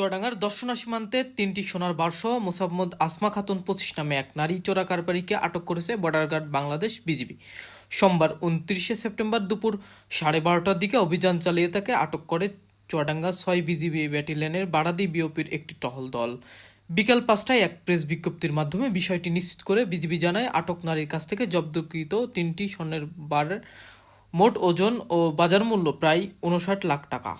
চুয়াডাঙ্গার দর্শনা সীমান্তে তিনটি সোনার বারসহ মোসাম্মদ আসমা খাতুন পঁচিশ নামে এক নারী চোরা কারবারিকে আটক করেছে বর্ডার গার্ড বাংলাদেশ বিজিবি। সোমবার উনত্রিশে সেপ্টেম্বর দুপুর সাড়ে বারোটার দিকে অভিযান চালিয়ে তাকে আটক করে চুয়াডাঙ্গা ছয় বিজিবি ব্যাটালিয়নের বারাদি বিওপির একটি টহল দল। বিকাল পাঁচটায় এক প্রেস বিজ্ঞপ্তির মাধ্যমে বিষয়টি নিশ্চিত করে বিজিবি জানায়, আটক নারীর কাছ থেকে জব্দকৃত তিনটি স্বর্ণের বারের মোট ওজন ও বাজার মূল্য প্রায় উনষাট লাখ টাকা।